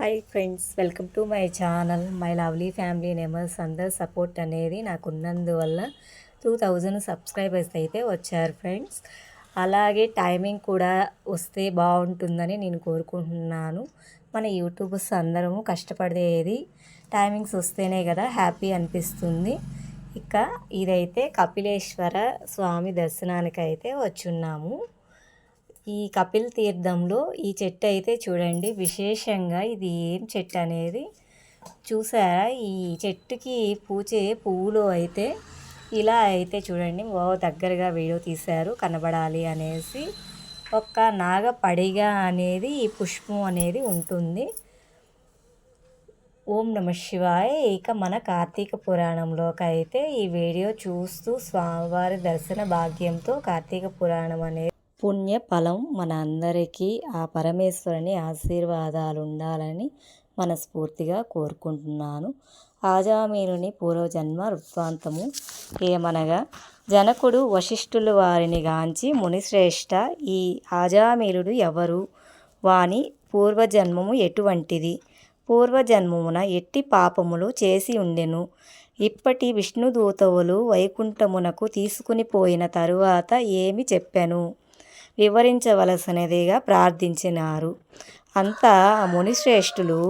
Hi friends welcome to my channel. My lovely family members అందరు support అనేది నాకు ఉన్నందువల్ల టూ థౌజండ్ సబ్స్క్రైబర్స్ అయితే వచ్చారు ఫ్రెండ్స్. అలాగే టైమింగ్ కూడా వస్తే బాగుంటుందని నేను కోరుకుంటున్నాను. మన యూట్యూబర్స్ అందరము కష్టపడేది టైమింగ్స్ వస్తేనే కదా హ్యాపీ అనిపిస్తుంది. ఇక ఇదైతే కపిలేశ్వర స్వామి దర్శనానికి అయితే వచ్చున్నాము. ఈ కపిల్ తీర్థంలో ఈ చెట్టు అయితే చూడండి విశేషంగా ఇది ఏం చెట్టు అనేది. చూసారా? ఈ చెట్టుకి పూచే పువ్వులు అయితే ఇలా అయితే చూడండి. ఓ దగ్గరగా వీడియో తీశారు కనబడాలి అనేసి. ఒక నాగ పడిగ అనేది ఈ పుష్పం అనేది ఉంటుంది. ఓం నమ శివాయ. ఇక మన కార్తీక పురాణంలోకి అయితే ఈ వీడియో చూస్తూ స్వామివారి దర్శన భాగ్యంతో కార్తీక పురాణం అనేది పుణ్య ఫలం మన అందరికీ ఆ పరమేశ్వరుని ఆశీర్వాదాలు ఉండాలని మనస్ఫూర్తిగా కోరుకుంటున్నాను. ఆజామీనుని పూర్వజన్మ వృత్తాంతము ఏమనగా జనకుడు వశిష్ఠులు వారిని గాంచి మునిశ్రేష్ఠ ఈ ఆజామీరుడు ఎవరు? వాని పూర్వజన్మము ఎటువంటిది? పూర్వజన్మమున ఎట్టి పాపములు చేసి ఉండెను. ఇప్పటి విష్ణుదూతవులు వైకుంఠమునకు తీసుకుని పోయిన తరువాత ఏమి చెప్పాను? వివరించవలసినదిగా ప్రార్థించినారు. అంతా మునిశ్రేష్ఠులు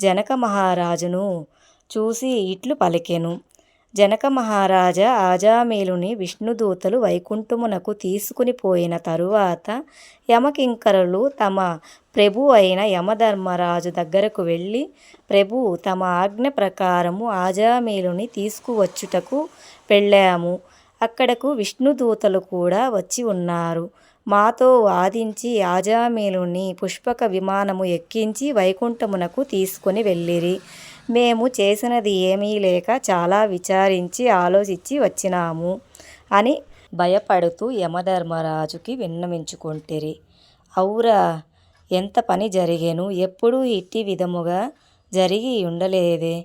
జనక మహారాజును చూసి ఇట్లు పలికెను. జనక మహారాజా ఆజామేలుని విష్ణుదూతలు వైకుంఠమునకు తీసుకుని పోయిన తరువాత యమకింకరులు తమ ప్రభు అయిన యమధర్మరాజు దగ్గరకు వెళ్ళి ప్రభు తమ ఆజ్ఞ ప్రకారము ఆజామేలుని తీసుకువచ్చుటకు వెళ్ళాము. అక్కడకు విష్ణుదూతలు కూడా వచ్చి ఉన్నారు. మాతో వాదించి ఆజామేలుని పుష్పక విమానము ఎక్కించి వైకుంఠమునకు తీసుకొని వెళ్ళిరి. మేము చేసినది ఏమీ లేక చాలా విచారించి ఆలోచించి వచ్చినాము అని భయపడుతూ యమధర్మరాజుకి విన్నమించుకుంటిరి ఔరా ఎంత పని జరిగేను? ఎప్పుడూ ఇట్టి విధముగా జరిగి ఉండలేదే.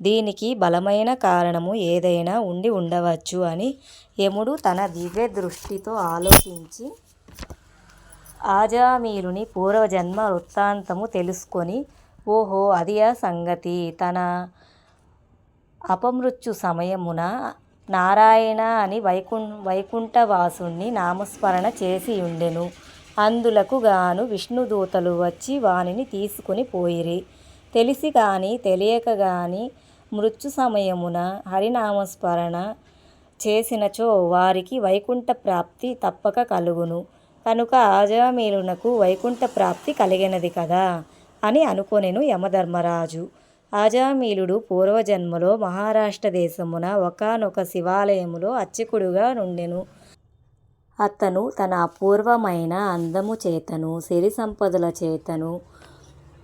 దీనికి బలమైన కారణము ఏదైనా ఉండి ఉండవచ్చు అని యముడు తన దివ్య దృష్టితో ఆలోచించి ఆజామీలుని పూర్వజన్మ వృత్తాంతము తెలుసుకొని ఓహో అది ఆ సంగతి. తన అపమృత్యు సమయమున నారాయణ అని వైకుం వైకుంఠవాసుణ్ణి నామస్మరణ చేసి ఉండెను అందులకు గాను విష్ణుదూతలు వచ్చి వానిని తీసుకుని పోయిరి. తెలిసి కానీ తెలియక కానీ మృత్యు సమయమున హరినామస్మరణ చేసినచో వారికి వైకుంఠ ప్రాప్తి తప్పక కలుగును. కనుక ఆజామేలునకు వైకుంఠ ప్రాప్తి కలిగినది కదా అని అనుకొనెను యమధర్మరాజు. ఆజామీలుడు పూర్వజన్మలో మహారాష్ట్ర దేశమున ఒకనొక శివాలయములో అర్చకుడుగా నుండెను. అతను తన అపూర్వమైన అందము చేతను సిరి సంపదల చేతను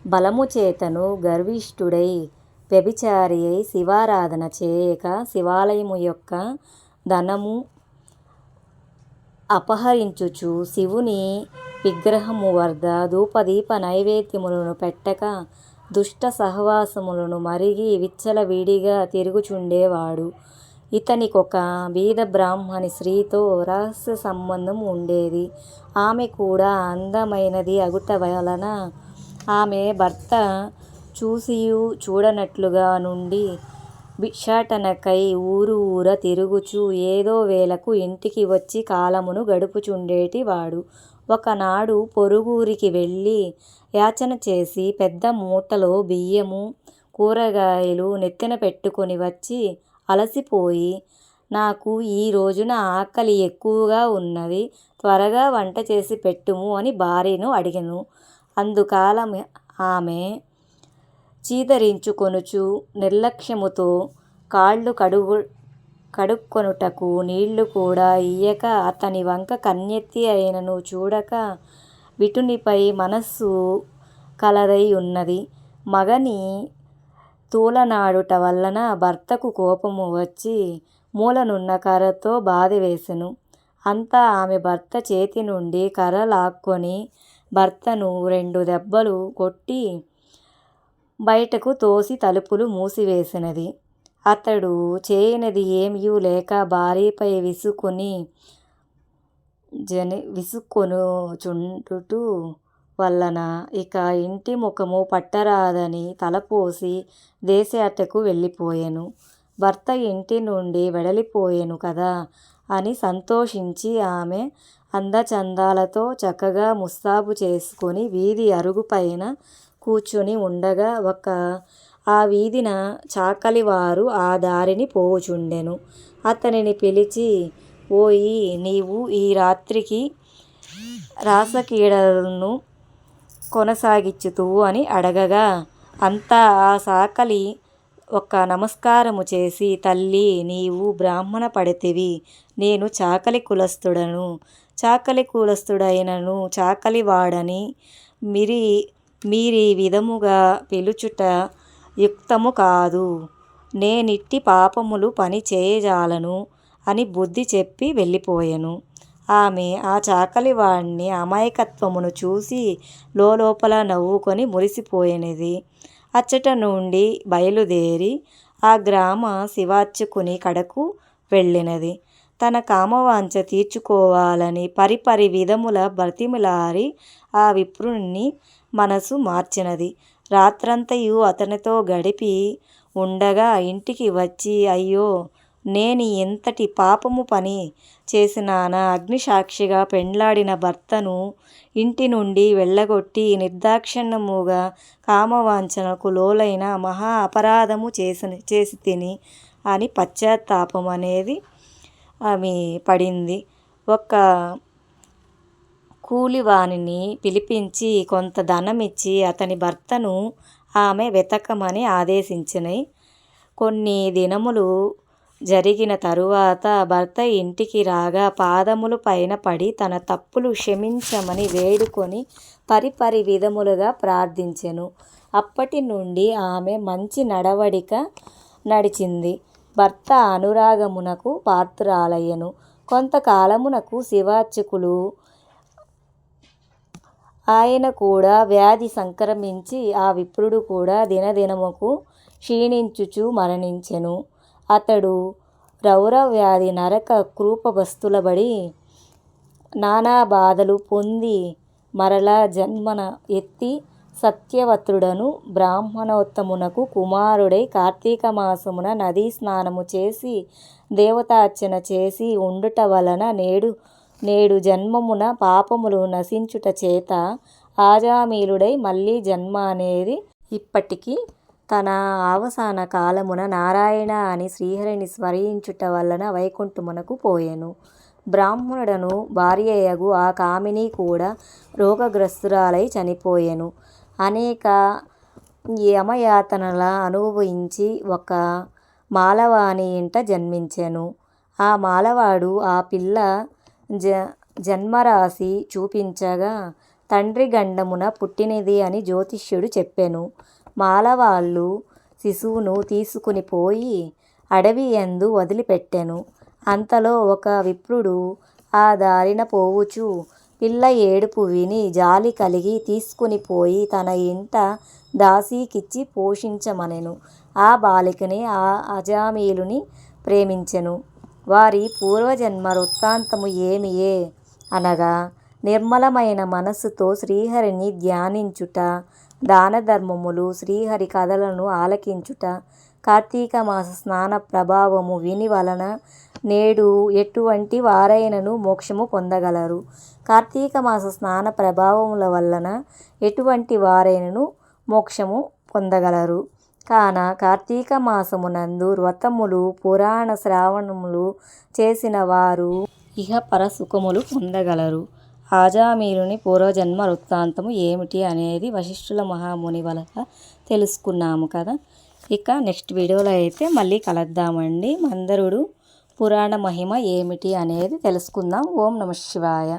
బలము చేతను గర్విష్ఠుడై వ్యభిచారి అయి శివారాధన చేయక శివాలయము యొక్క ధనము అపహరించుచు శివుని విగ్రహము వద్ద ధూపదీప నైవేద్యములను పెట్టక దుష్ట సహవాసములను మరిగి విచ్చలవిడిగా తిరుగుచుండేవాడు. ఇతనికొక బీద బ్రాహ్మణి స్త్రీతో రహస్య సంబంధం ఉండేది. ఆమె కూడా అందమైనది అగుట వలన ఆమె భర్త చూసియు చూడనట్లుగా నుండి భిక్షాటనకై ఊరు ఊర తిరుగుచూ ఏదో వేళకు ఇంటికి వచ్చి కాలమును గడుపుచుండేటి వాడు. ఒకనాడు పొరుగురికి వెళ్ళి యాచన చేసి పెద్ద మూటలో బియ్యము కూరగాయలు నెత్తిన పెట్టుకొని వచ్చి అలసిపోయి నాకు ఈ రోజున ఆకలి ఎక్కువగా ఉన్నది త్వరగా వంట చేసి పెట్టుము అని భార్యను అడిగెను. అందుకాలం ఆమె చీదరించుకొనుచు నిర్లక్ష్యముతో కాళ్ళు కడుగు కడుక్కొనుటకు నీళ్ళు కూడా ఇయ్యక అతని వంక కన్నెత్తి అయినను చూడక విటునిపై మనస్సు కలదై ఉన్నది మగని తూలనాడుట వలన భర్తకు కోపము వచ్చి మూలనున్న కర్రతో బాధవేసెను అంతా ఆమె భర్త చేతి నుండి కర్ర లాక్కొని భర్తను రెండు దెబ్బలు కొట్టి బయటకు తోసి తలుపులు మూసివేసినది. అతడు చేయనిది ఏమీ లేక భార్యపై విసుకొని జని విసుక్కొనుచుండుటూ వలన ఇక ఇంటి ముఖము పట్టరాదని తలపోసి దేశయాత్రకు వెళ్ళిపోయాను. భర్త ఇంటి నుండి వెడలిపోయాను కదా అని సంతోషించి ఆమె అందచందాలతో చక్కగా ముస్తాబు చేసుకొని వీధి అరుగుపైన కూర్చుని ఉండగా ఒక ఆ వీధిన చాకలివారు ఆ దారిని పోవుచుండెను. అతనిని పిలిచి ఓయి నీవు ఈ రాత్రికి రాసకీడలను కొనసాగించుతువు అని అడగగా అంతా ఆ సాకలి ఒక నమస్కారము చేసి తల్లి నీవు బ్రాహ్మణ పడితివి నేను చాకలి కులస్థుడను చాకలి కులస్థుడైనను చాకలి వాడని మిరి మీరీ విధముగా పిలుచుట యుక్తము కాదు. నేనిట్టి పాపములు పని చేయజాలను అని బుద్ధి చెప్పి వెళ్ళిపోయెను. ఆమె ఆ చాకలివాడిని అమాయకత్వమును చూసి లోపల నవ్వుకొని మురిసిపోయినది. అచ్చట నుండి బయలుదేరి ఆ గ్రామ శివార్చకుని కడకు వెళ్ళినది. తన కామవాంఛ తీర్చుకోవాలని పరిపరి విధముల బ్రతిమిలారి ఆ విప్రుని మనసు మార్చినది. రాత్రంతయు అతనితో గడిపి ఉండగా ఇంటికి వచ్చి అయ్యో నేను ఎంతటి పాపము పని చేసినానా? అగ్నిసాక్షిగా పెండ్లాడిన భర్తను ఇంటి నుండి వెళ్ళగొట్టి నిర్దాక్షిణ్యముగా కామవాంఛనకు లోలైన మహా అపరాధము చేసిన చేసి తిని అని పశ్చాత్తాపం అనేది ఆమె పడింది. ఒక కూలివానిని పిలిపించి కొంత ధనం ఇచ్చి అతని భర్తను ఆమె వెతకమని ఆదేశించినై కొన్ని దినములు జరిగిన తరువాత భర్త ఇంటికి రాగా పాదములు పైన పడి తన తప్పులు క్షమించమని వేడుకొని పరిపరి విధములుగా ప్రార్థించెను. అప్పటి నుండి ఆమె మంచి నడవడిక నడిచింది. భర్త అనురాగమునకు పాత్రాలయ్యను కొంతకాలమునకు శివార్చకులు. ఆయన కూడా వ్యాధి సంక్రమించి ఆ విప్రుడు కూడా దినదినముకు క్షీణించుచు మరణించెను. అతడు రౌరవ్యాధి నరక క్రూపభస్తులబడి నానా బాధలు పొంది మరల జన్మన ఎత్తి సత్యవతుడను బ్రాహ్మణోత్తమునకు కుమారుడై కార్తీక మాసమున నదీ స్నానము చేసి దేవతార్చన చేసి ఉండుట వలన నేడు నేడు జన్మమున పాపములు నశించుట చేత ఆజామీలుడై మళ్ళీ జన్మ అనేది ఇప్పటికీ తన అవసాన కాలమున నారాయణ అని శ్రీహరిని స్మరించుట వలన వైకుంఠమునకు పోయెను. బ్రాహ్మణుడను భార్యయగు ఆ కామిని కూడా రోగగ్రస్తురాలై చనిపోయెను. అనేక యమయాతనల అనుభవించి ఒక మాలవాని ఇంట జన్మించెను. ఆ మాలవాడు ఆ పిల్ల జ జన్మరాశి చూపించగా తండ్రి గండమున పుట్టినది అని జ్యోతిష్యుడు చెప్పెను. మాలవాళ్ళు శిశువును తీసుకుని పోయి అడవి ఎందు వదిలిపెట్టెను. అంతలో ఒక విప్రుడు ఆ దారిన పోవుచు పిల్ల ఏడుపు విని జాలి కలిగి తీసుకుని పోయి తన ఇంట దాసీకిచ్చి పోషించమనెను. ఆ బాలికని ఆ అజామీలుని ప్రేమించెను. వారి పూర్వజన్మ వృత్తాంతము ఏమియే? అనగా నిర్మలమైన మనస్సుతో శ్రీహరిని ధ్యానించుట దానధర్మములు శ్రీహరి కథలను ఆలకించుట కార్తీక మాస స్నాన ప్రభావము విని వలన నేడు ఎటువంటి వారైనను మోక్షము పొందగలరు. కార్తీక మాస స్నాన ప్రభావముల వలన ఎటువంటి వారైనను మోక్షము పొందగలరు. కాన కార్తీక మాసమునందు వ్రతములు పురాణ శ్రావణములు చేసిన వారు ఇహ పరసుఖములు పొందగలరు. ఆజామీలుని పూర్వజన్మ వృత్తాంతము ఏమిటి అనేది వశిష్ఠుల మహాముని వలన తెలుసుకున్నాము కదా. ఇక నెక్స్ట్ వీడియోలో అయితే మళ్ళీ కలుద్దామండి. మందరుడు పురాణ మహిమ ఏమిటి అనేది తెలుసుకుందాం. ఓం నమ శివాయ.